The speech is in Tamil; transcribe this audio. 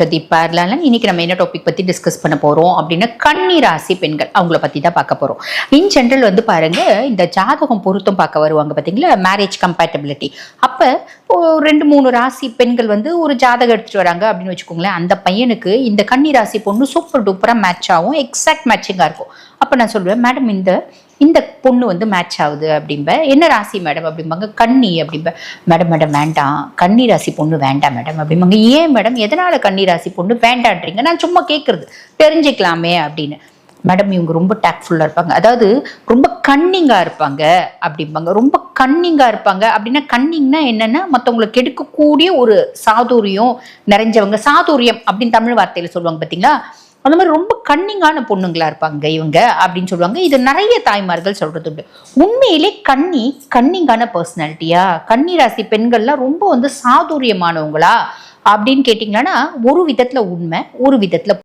டாக்டர் தீபார்லால இன்னைக்கு நம்ம என்ன டாபிக் பத்தி டிஸ்கஸ் பண்ண போறோம் அப்படின்னா கன்னி ராசி பெண்கள். அவங்கள பத்தி தான் பார்க்க போறோம். இன் ஜென்ரல் வந்து பாருங்க இந்த ஜாதகம் பொருத்தம் பார்க்க வருவாங்க பாத்தீங்களா? மேரேஜ் கம்பேட்டபிலிட்டி அப்ப ரெண்டு மூணு ராசி பெண்கள் வந்து ஒரு ஜாதகம் எடுத்துட்டு வராங்க அப்படின்னு வச்சுக்கோங்களேன். அந்த பையனுக்கு இந்த கன்னி ராசி பொண்ணு சூப்பர் டூப்பரா மேட்ச் ஆகும் எக்ஸாக்ட் மேட்சிங்கா இருக்கும். அப்ப நான் சொல்லுவேன் மேடம் இந்த இந்த பொண்ணு வந்து மேட்ச் ஆகுது அப்படிம்ப. என்ன ராசி மேடம் அப்படிம்பாங்க? கன்னி அப்படிம்ப. மேடம் மேடம் வேண்டாம். கன்னி ராசி பொண்ணு வேண்டாம் மேடம் அப்படிம்பாங்க. ஏன் மேடம் எதனால கன்னி ராசி பொண்ணு வேண்டான்றீங்க? நான் சும்மா கேட்கறது தெரிஞ்சுக்கலாமே அப்படின்னு. மேடம் இவங்க ரொம்ப டேக்ஃபுல்லாக இருப்பாங்க. அதாவது ரொம்ப கன்னிங்காக இருப்பாங்க அப்படிம்பாங்க. ரொம்ப கன்னிங்காக இருப்பாங்க. அப்படின்னா கன்னிங்னா என்னென்னா மற்றவங்களை கெடுக்கக்கூடிய ஒரு சாதுரியம் நிறைஞ்சவங்க. சாதுரியம் அப்படின்னு தமிழ் வார்த்தையில் சொல்லுவாங்க பார்த்தீங்களா அந்த மாதிரி ரொம்ப கன்னிங்கான பொண்ணுங்களா இருப்பாங்க இவங்க அப்படின்னு சொல்லுவாங்க. இது நிறைய தாய்மார்கள் சொல்றது உண்டு. உண்மையிலே கன்னி கன்னிங்கான பர்சனாலிட்டியா கன்னி ராசி பெண்கள்லாம் ரொம்ப வந்து சாதுரியமானவங்களா? அப்படின்னு கேட்டிங்கன்னா ஒரு விதத்துல உண்மை ஒரு விதத்துல